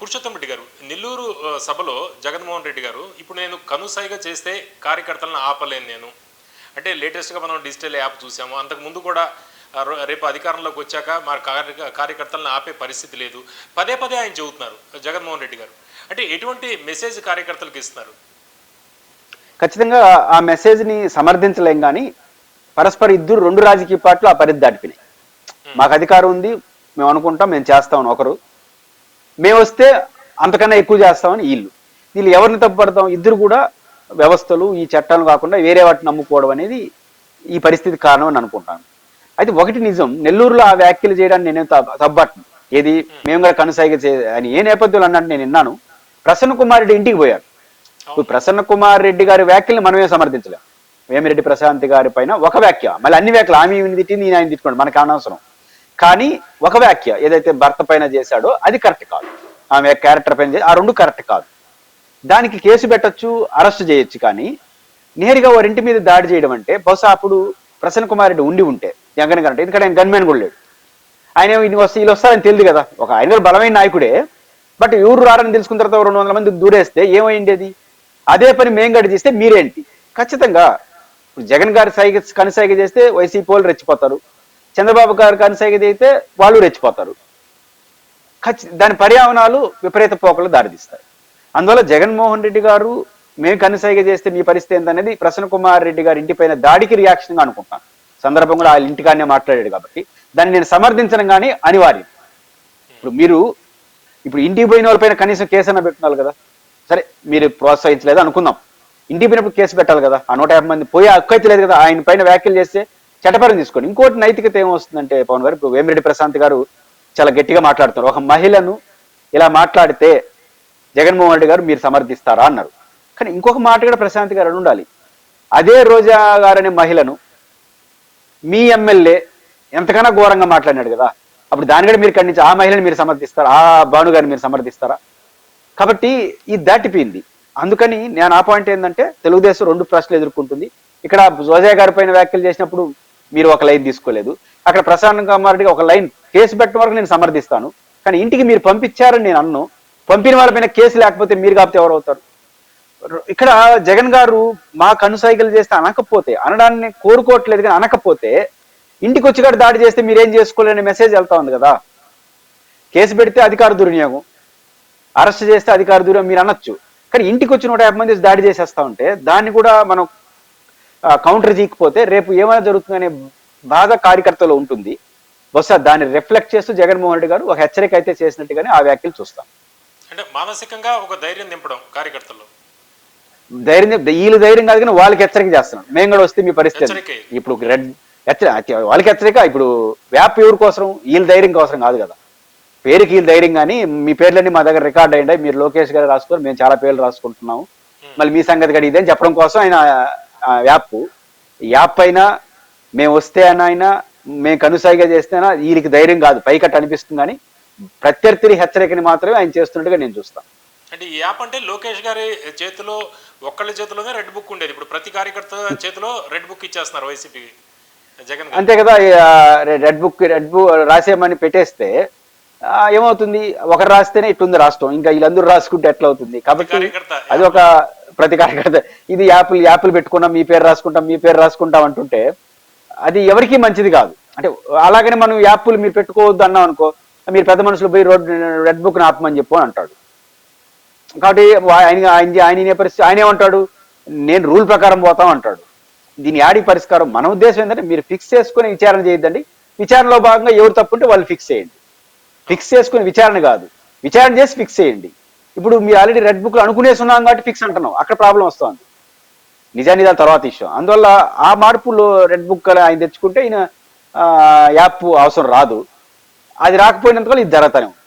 పురుషోత్తం రెడ్డి గారు నెల్లూరు సభలో జగన్మోహన్ రెడ్డి గారు ఇప్పుడు నేను కనుసైగా చేస్తే కార్యకర్తలను ఆపలేను నేను. అంటే లేటెస్ట్గా మనం డిజిటల్ యాప్ చూసాము. అంతకు ముందు కూడా రేపు అధికారంలోకి వచ్చాక మా కార్య కార్యకర్తలను ఆపే పరిస్థితి లేదు. పదే పదే ఆయన చెబుతున్నారు జగన్మోహన్ రెడ్డి గారు. అంటే ఎటువంటి మెసేజ్ కార్యకర్తలకు ఇస్తున్నారు? ఖచ్చితంగా ఆ మెసేజ్ని సమర్థించలేం కానీ పరస్పర ఇద్దరు రెండు రాజకీయ పార్టీలు ఆ పరిధి దాటిపోయినాయి. మాకు అధికారం ఉంది మేము అనుకుంటాం మేము చేస్తామని ఒకరు. మేము వస్తే అంతకన్నా ఎక్కువ చేస్తామని వీళ్ళు. వీళ్ళు ఎవరిని తప్పుపడతాం ఇద్దరు కూడా వ్యవస్థలు ఈ చట్టాలు కాకుండా వేరే వాటిని నమ్ముకోవడం అనేది ఈ పరిస్థితి కారణం అని అనుకుంటాను. అయితే ఒకటి నిజం నెల్లూరులో ఆ వ్యాఖ్యలు చేయడానికి నేనేం తప్పట్ను ఏది? మేము కూడా కనుసైగ అని ఏ నేపథ్యంలో అన్నట్టు నేను విన్నాను. ప్రసన్న కుమార్ రెడ్డి ఇంటికి పోయారు ఇప్పుడు ప్రసన్న కుమార్ రెడ్డి గారి వ్యాఖ్యల్ని మనమే సమర్థించలేం. వేమిరెడ్డి ప్రశాంత్ గారి పైన ఒక వ్యాఖ్య. మళ్ళీ అన్ని వ్యాఖ్యలు ఆమె తిట్టింది ఈయన ఆయన తిట్టుకోండి మనకు అనవసరం. కానీ ఒక వ్యాఖ్య ఏదైతే భర్త పైన చేశాడో అది కరెక్ట్ కాదు. ఆమె క్యారెక్టర్ పైన ఆ రెండు కరెక్ట్ కాదు. దానికి కేసు పెట్టొచ్చు అరెస్ట్ చేయొచ్చు కానీ నేరుగా వారింటి మీద దాడి చేయడం అంటే బహుశా అప్పుడు ప్రసన్న కుమార్ రెడ్డి ఉండి ఉంటే జగన్ గారు అంటే ఎందుకంటే ఆయన గన్మెన్ కూడా లేడు. ఆయన ఇన్ని వస్తే వీళ్ళు వస్తారని తెలియదు కదా. ఒక ఆయన కూడా బలమైన నాయకుడే బట్ ఎవరు రారని తెలుసుకున్న తర్వాత రెండు వందల మంది దూరేస్తే ఏమైంది అది? అదే పని మేం గడి చేస్తే మీరేంటి? ఖచ్చితంగా ఇప్పుడు జగన్ గారి సైగ కనుసైగ చేస్తే వైసీపీ వాళ్ళు రెచ్చిపోతారు. చంద్రబాబు గారు కనుసైగ అయితే వాళ్ళు రెచ్చిపోతారు. ఖచ్చి దాని పర్యావరణాలు విపరీత పోకలు దారితీస్తాయి. అందువల్ల జగన్మోహన్ రెడ్డి గారు మేము కనసాగ చేస్తే మీ పరిస్థితి ఏంటనేది ప్రసన్న కుమార్ రెడ్డి గారి ఇంటిపైన దాడికి రియాక్షన్గా అనుకుంటాను. సందర్భం కూడా వాళ్ళ ఇంటికానే మాట్లాడాడు కాబట్టి. దాన్ని నేను సమర్థించడం కానీ అనివార్యం. ఇప్పుడు మీరు ఇప్పుడు ఇంటికి పోయిన వాళ్ళపైన కనీసం కేసు అన్న పెట్టినారు కదా. సరే మీరు ప్రోత్సహించలేదు అనుకుందాం. ఇంటికి పోయినప్పుడు కేసు పెట్టాలి కదా. ఆ నూట యాభై మంది పోయే హక్కు అయితే లేదు కదా. ఆయన పైన వ్యాఖ్యలు చేస్తే చట్టపరం తీసుకోండి. ఇంకోటి నైతికత ఏమొస్తుందంటే పవన్ గారు ఇప్పుడు వేమిరెడ్డి ప్రశాంత్ గారు చాలా గట్టిగా మాట్లాడుతున్నారు. ఒక మహిళను ఇలా మాట్లాడితే జగన్మోహన్ రెడ్డి గారు మీరు సమర్థిస్తారా అన్నారు. కానీ ఇంకొక మాట కూడా ప్రశాంత్ గారు అని ఉండాలి. అదే రోజా గారనే మహిళను మీ ఎమ్మెల్యే ఎంతకన్నా ఘోరంగా మాట్లాడినాడు కదా. అప్పుడు దాని కూడా మీరు ఖండించి ఆ మహిళని మీరు సమర్థిస్తారా? ఆ భాను గారిని మీరు సమర్థిస్తారా? కాబట్టి ఇది దాటిపోయింది. అందుకని నేను ఆ పాయింట్ ఏంటంటే తెలుగుదేశం రెండు ప్రశ్నలు ఎదుర్కొంటుంది. ఇక్కడ జోజా గారి పైన వ్యాఖ్యలు చేసినప్పుడు మీరు ఒక లైన్ తీసుకోలేదు. అక్కడ ప్రశాంత్ కుమార్ ఒక లైన్ కేసు పెట్టడం వరకు నేను సమర్థిస్తాను. కానీ ఇంటికి మీరు పంపించారని నేను అన్ను. పంపిన వాళ్ళపైన కేసు లేకపోతే మీరు కాకపోతే ఎవరు అవుతారు? ఇక్కడ జగన్ గారు మా కనుసైగలు చేస్తే అనకపోతే అనడాన్ని కోరుకోవట్లేదు కానీ అనకపోతే ఇంటికి వచ్చి కూడా దాడి చేస్తే మీరేం చేసుకోలేని మెసేజ్ వెళ్తా ఉంది కదా. కేసు పెడితే అధికార దుర్వినియోగం. అరెస్ట్ చేస్తే అధికార దూరం మీరు అనొచ్చు. కానీ ఇంటికి వచ్చి నూట యాభై మంది దాడి చేసేస్తా ఉంటే దాన్ని కూడా మనం కౌంటర్ చేయకపోతే రేపు ఏమైనా జరుగుతుందనే బాధ కార్యకర్తలో ఉంటుంది. బహుశా దాన్ని రిఫ్లెక్ట్ చేస్తూ జగన్మోహన్ రెడ్డి గారు ఒక హెచ్చరిక అయితే చేసినట్టుగానే ఆ వ్యాఖ్యలు చూస్తాం. అంటే మానసికంగా ఒక ధైర్యం నింపడం కార్యకర్తల్లో. ధైర్యం వీళ్ళు ధైర్యం కాదు కానీ వాళ్ళకి హెచ్చరిక చేస్తున్నాం. మేము కూడా వస్తే మీ పరిస్థితి. ఇప్పుడు రెడ్ హెచ్చరిక వాళ్ళకి హెచ్చరిక ఇప్పుడు వ్యాప్ ఎవరి కోసం వీళ్ళ ధైర్యం కోసం కాదు కదా. పేరుకి వీళ్ళ ధైర్యం కానీ మీ పేర్లన్నీ మా దగ్గర రికార్డ్ అయ్యిండే మీరు లోకేష్ గారు రాసుకొని మేము చాలా పేర్లు రాసుకుంటున్నాము. మళ్ళీ మీ సంగతి అని చెప్పడం కోసం ఆయన యాప్. యాప్ అయినా మేము వస్తే అని ఆయన మేము కనుసాయిగా చేస్తేనా వీరికి ధైర్యం కాదు పైకట్టు అనిపిస్తుంది కానీ ప్రత్యర్థి హెచ్చరికని మాత్రమే ఆయన చేస్తున్నట్టుగా నేను చూస్తాను అంటే ఈ యాప్ అంటే లోకేష్ గారి చేతిలో ఒక్కళ్ళ చేతిలోనే రెడ్ బుక్ ఉండేది. ఇప్పుడు ప్రతి కార్యకర్త చేతిలో రెడ్ బుక్ ఇచ్చేస్తున్నారు వైసీపీ జగన్ అంతే కదా రెడ్ బుక్ రెడ్ బుక్ రాసేయమని పెట్టేస్తే ఏమవుతుంది? ఒకరు రాస్తేనే ఇట్టుంది రాష్ట్రం. ఇంకా వీళ్ళందరూ రాసుకుంటే ఎట్లా అవుతుంది? కాబట్టి అది ఒక ప్రతి కార్యకర్త ఇది యాపిల్ యాప్లు పెట్టుకున్నాం మీ పేరు రాసుకుంటాం మీ పేరు రాసుకుంటాం అంటుంటే అది ఎవరికి మంచిది కాదు. అంటే అలాగనే మనం యాప్లు మీరు పెట్టుకోవద్దు అన్నాం అనుకో మీరు పెద్ద మనుషులు పోయి రోడ్ రెడ్ బుక్ ఆపమని చెప్పు అని అంటాడు. కాబట్టి ఆయన ఆయన ఆయన పరిస్థితి ఆయన ఏమంటాడు? నేను రూల్ ప్రకారం పోతాం అంటాడు. దీని యాడి పరిష్కారం మన ఉద్దేశం ఏంటంటే మీరు ఫిక్స్ చేసుకుని విచారణ చేయొద్దండి. విచారణలో భాగంగా ఎవరు తప్పుంటే వాళ్ళు ఫిక్స్ చేయండి. ఫిక్స్ చేసుకుని విచారణ కాదు. విచారణ చేసి ఫిక్స్ చేయండి. ఇప్పుడు మీరు ఆల్రెడీ రెడ్ బుక్లో అనుకునేసి ఉన్నాం కాబట్టి ఫిక్స్ అంటున్నాం అక్కడ ప్రాబ్లం వస్తుంది. నిజానిజాల తర్వాత ఇష్యూ. అందువల్ల ఆ మార్పులో రెడ్ బుక్ ఆయన తెచ్చుకుంటే ఈయన ఆ, యాప్ అవసరం రాదు. అది రాకపోయినందువల్ల ఇది జరుగుతానే ఉంది